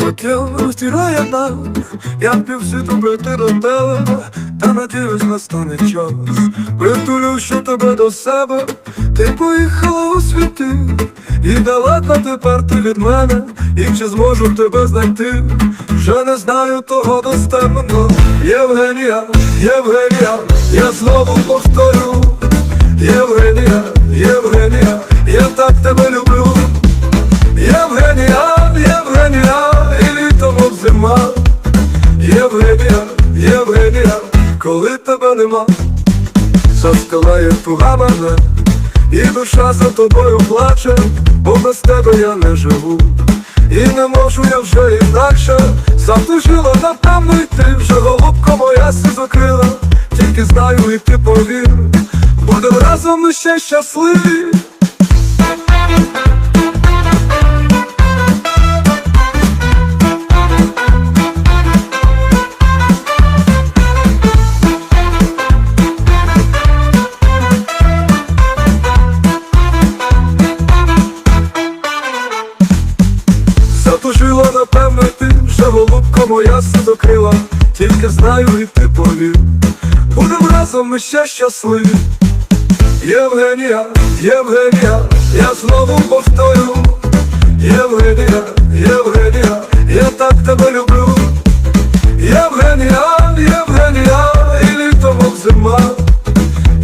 Хотів розтирає нас, я півсвіту прийти до тебе, та надіюсь настане час. Притулю, що тебе до себе, ти поїхала у світи, і далеко тепер ти від мене, і чи зможу тебе знайти, вже не знаю того достемно. Євгенія, Євгенія, я знову повторю. Євгенія, коли тебе нема, застилає туга мене, і душа за тобою плаче, бо без тебе я не живу. І не можу я вже інакше, Затужила, напевно, і ти вже голубко моя си закрила, тільки знаю, і ти повір, будемо разом ще щасливі. Затужила, напевно, і ти вже голубко моя си тільки знаю, і ти повір, будемо разом ми ще щасливі. Євгенія, Євгенія, я знову повторю. Євгенія, Євгенія, я так тебе люблю. Євгенія, Євгенія, і літо мов зима.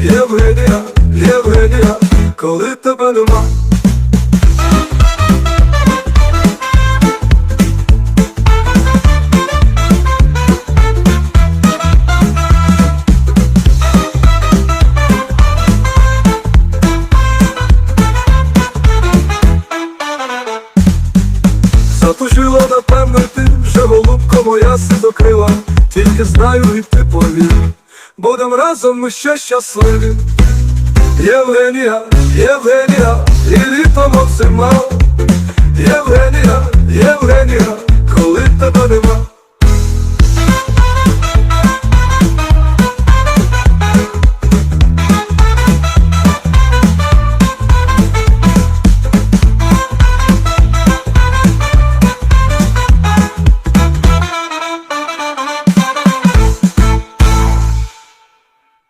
Євгенія, Євгенія, коли тебе нема. Моя сидокрила, тільки знаю, і ти повір, будем разом ми ще щасливі. Євгенія, Євгенія, і літо мов зима.